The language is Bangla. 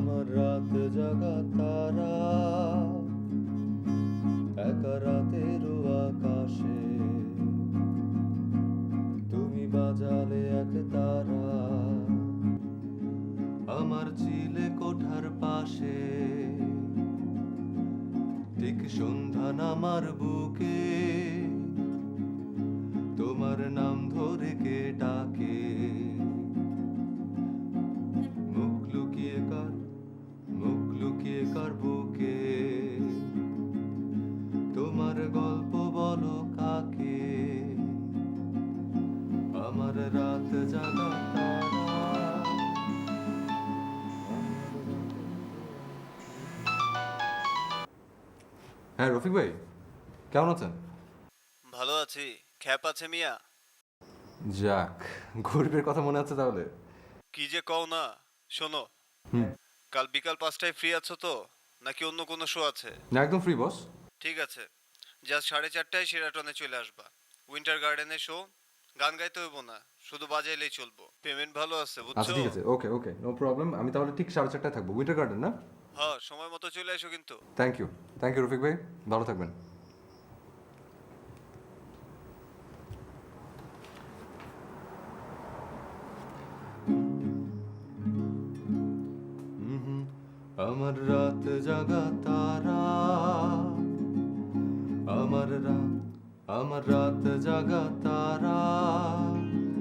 আমার রাত জাগা তারা। একা রাতেরও আকাশে। তুমি বাজালে এক তারা। আমার চিলে কোঠার পাশে। ঠিক সন্ধ্যা আমার বুকে। তোমার নাম ধরে কে ডাকে? আমার রাত জাগা হ্যাঁ রফিক ভাই কেমন আছেন? ভালো আছি। খ্যাপ আছে মিয়া? যাক গরিবের কথা মনে আছে তাহলে। কি যে কও না শোনো। হুম। কাল বিকাল পাঁচটায় ফ্রি আছো তো? নাকি অন্য কোনো শো আছে? না একদম ফ্রি বস ঠিক আছে। জাস্ট সাড়ে চারটায় সেরাটনে চলে আসবা। উইন্টার গার্ডেনে শো। গান গাইতে হইব না শুধু বাজাইলেই চলবো। পেমেন্ট ভালো আছে বুঝছ? আচ্ছা ঠিক আছে ওকে ওকে নো প্রবলেম আমি তাহলে ঠিক সাড়ে চারটায় থাকব। উইন্টার গার্ডেন না? হ্যাঁ সময় মতো চলে এসো কিন্তু। Thank you thank you Rafiq ভাই। ভালো থাকবেন। আমার রাত জাগা তারা। আমার রাত জাগা তারা